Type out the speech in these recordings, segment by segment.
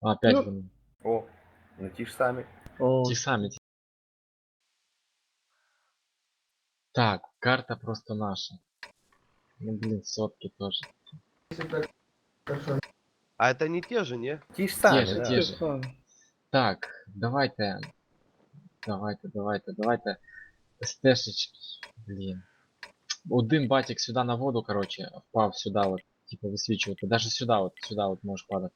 Опять Ну. вони. О, не ті ж самі. О, Ті самі. ті- Так, карта просто наша. Ну блин, сотки тоже. А это не те же, не? Ті ж самі, Ті ж, да. ті ж. те самі. Так, давайте. Давайте, давайте, давайте. СТшечки. Блін. Один батик сюди на воду, короче, впав сюди, от, типу висвічувати. Даже сюди, от, сюди от можеш падати.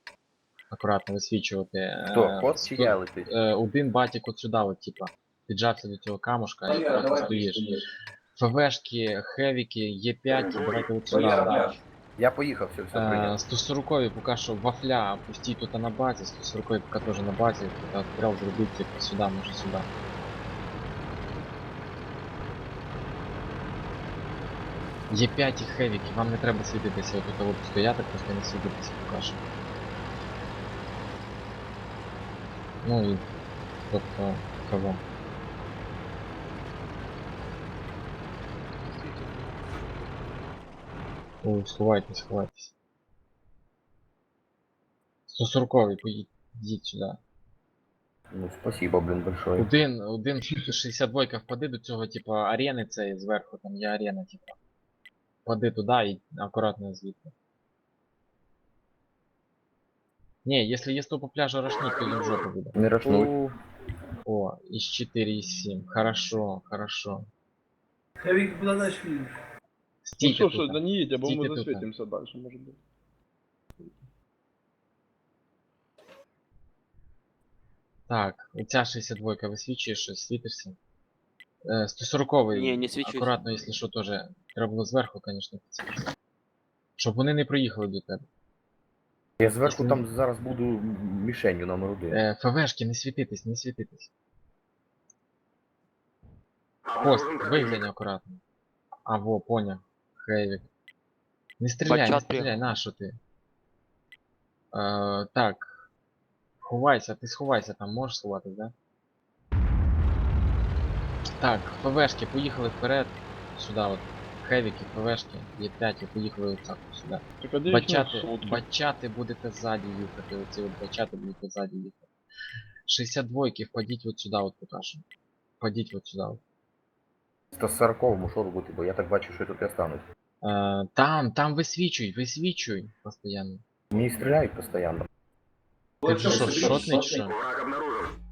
Акуратно висвічувати. Хто? Е, Кот чи я летить? е, один батик от сюди, от, типа, піджався до цього камушка, і просто стоїш. ФВшки, хевіки, Є5, давайте от сюди. от. Я поїхав, все, все Е, прийняв. 140 поки що вафля пустіть тут на базі, 140 поки теж на базі, тут отстрел зробити типу, сюди, може сюди. Є 5 і хевіки, вам не треба світитися, отут от стояти, просто не світитися поки що. Ну і тобто кого. Ой, сховайтесь, сховайтесь. 140 поїдь, їдь сюди. Ну, спасибо, блін, большое. Один, один 62 впади до цього, типу, арени цієї зверху, там є арена, типу. Впади туди і акуратно звідти. Не, якщо є по пляжу рашнуть, то їм жопа буде. Не рашнуть. О, О, із 4, із 7. Хорошо, хорошо. Хавик, куда дальше едешь? Ну Стійте що, тут. да не їдь, або Стійте ми тут. засвітимося далі, може бути. Так, оця 62 висвічує щось, світишся. Е, 140 Не, не свечусь. акуратно, якщо що, теж. Треба було зверху, звісно, підсвітитися. Щоб вони не проїхали до тебе. Я зверху там зараз буду мішенью номер один. Е, ФВшки, не світитись, не світитись. Пост, виглянь акуратно. А, во, поняв. Хейвік. Не стріляй, не Бачат стріляй, на що ти? Е, так. Ховайся, ти сховайся там, можеш сховатись, да? Так, ФВшки, поїхали вперед. Сюди от. Хевіки, ФВшки, є 5 і поїхали отак сюди. Так, а де Бачати, бачати будете ззаді їхати, оці от бачати будете ззаді їхати. 62-ки впадіть от сюди от поки що. Впадіть от сюди. От. 140-му що робити, бо я так бачу, що тут я стануть. Е, там, там висвічуй, висвічуй постійно. Мені стріляють постійно. Ти вже що, шотний чи що?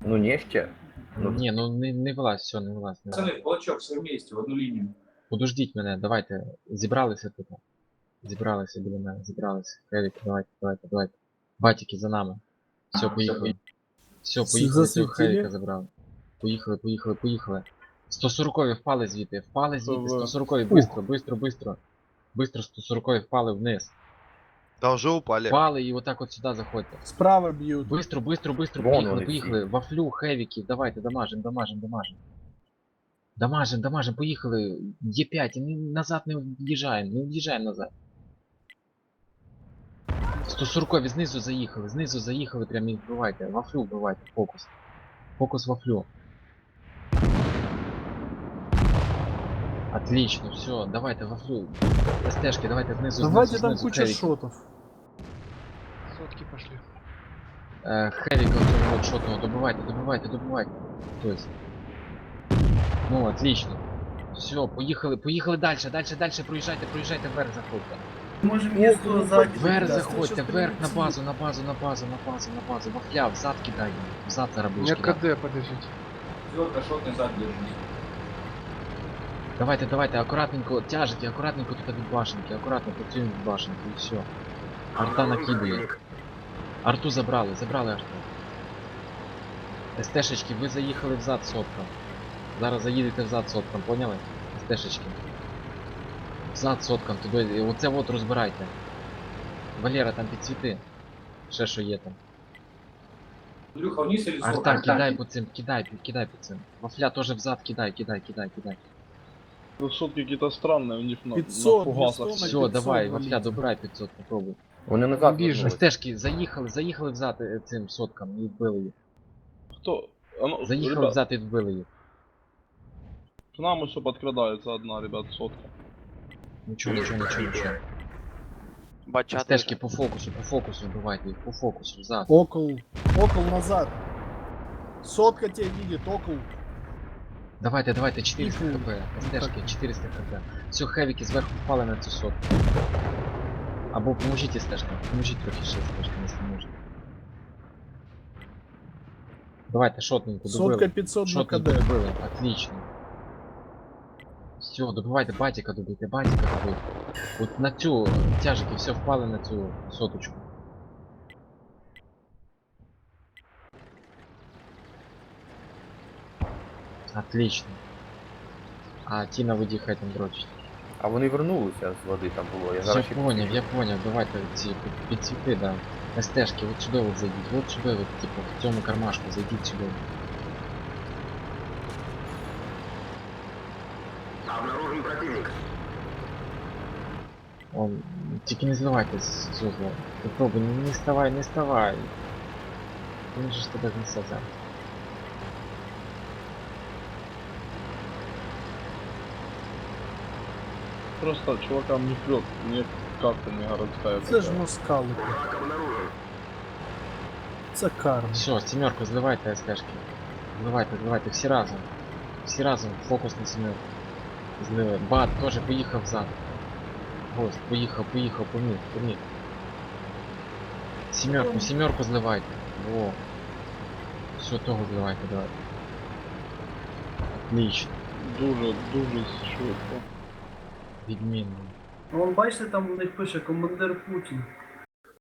Ну не ще. Ну, Ні, ну не, не вилазь, все, не вилазь. Не вилазь. Пацаны, кулачок, все вместе, в одну линию. Подождіть мене, давайте. Зібралися тут. Зібралися біля мене, зібралися. Хевік, давайте, давайте, давайте. Батіки за нами. Все, поїхали. Все, поїхали, цього? Хевіка забрали. Поїхали, поїхали, поїхали. 140 впали звідти, впали звідти, Ага. 140 бистро, бистро, бистро. Бистро 140 впали вниз. Да уже упали. Впали і отак от сюди заходьте. Справа б'ють. Бистро, бистро, бистро, Вон поїхали, поїхали. Вафлю, хевіки, давайте, дамажим, дамажим, дамажим. Дамажим, дамажим, поїхали. Є5, і не- назад не в'їжджаємо, не в'їжджаємо назад. 140 знизу заїхали, знизу заїхали, прям їх вбивайте. Вафлю вбивайте, фокус. Фокус вафлю. Отлично, все, давайте вафлю. СТшки, давайте знизу, Давайте знизу, там знизу, куча хевіки. шотов. Сотки пошли. Е, Хевіка цього от шотного добивайте, добивайте, добивайте. Тобто. Ну, отлично. Все, поїхали, поїхали далі, далі, далі, проїжджайте, проїжджайте вверх заходьте. Можем место сзади. Вверх да, заходьте, сейчас вверх на придём. базу, на базу, на базу, на базу, на базу. Вахля, взад кидай, взад зараз У будеш меня кидати. КД, подождите. Зёрка, шотный сзади держись. Давайте, давайте, акуратненько, тяжите, акуратненько тут від башенки, акуратно працюємо від башенки і все. Арта накидує. Арту забрали, забрали арту. СТшечки, ви заїхали взад сотком. Зараз заїдете взад сотком, поняли? СТшечки. Взад сотком, туди. і Оце от розбирайте. Валера, там підсвіти. Ще що є там. Андрюха, вниз или сотка? Арта, кидай по цим, кидай, кидай по цим. Вафля теж взад кидай, кидай, кидай, кидай. Ну, Сотки какие-то странные у них на, 500, на фугасах. 200. Все, давай. Вафля, добирай 500, попробуй. Вони назад Біжу. вернулись. СТшки, заїхали, заїхали взад е, цим соткам і вбили їх. Кто? А ну, Заїхали ребят, взад і вбили їх. к нам еще подкрадается одна, ребят, сотка. Нічого, нічого, нічого, нічого. Бачат. Стежки по фокусу, по фокусу вбивайте їх, по фокусу, взад. Окол. Окол назад. Сотка тебя видит, окол. Давайте, давайте, 400 Їх, хп. ну, Стежки, так. 400 хп. Все, хевіки зверху впали на цю сотку. Або поможіть стежкам, поможіть трохи ще стежкам, якщо можете. Давайте, шотненьку Сотка добили. 500 на Шотненьку КД. добили, отлично. Все, добивайте батіка добити, батіка добити. От на цю тяжики все впали на цю соточку. Отлично. А ті на воді хай там дрочить. А вони вернулися з води там було. Я Я зараз ще поняв, я поняв, давайте ці під- підсвіти, да. На стежки, от сюди от зайдіть, от сюди, от, типу, в цьому кармашку зайдіть сюди. Он, тільки не зливайте з зузла. Попробуй, не, не вставай, не вставай. Він же ж тебе знесе зараз. Просто чувакам не прет, мне как-то не городская. Це ж такая. москалики. Це карма. Все, сімерку зливайте стежки. Зливайте, зливайте, всі разом. Всі разом, фокус на сімерку. Злили. Бат теж поїхав зад. Гость, поїхав, поїхав, поміг, поміг. Сімерку, сімерку зливайте. Во. Все того зливайте, давай. Отлично. Дуже, дуже швидко. Відмінно. Вон бачите, там у них пише командир Путін.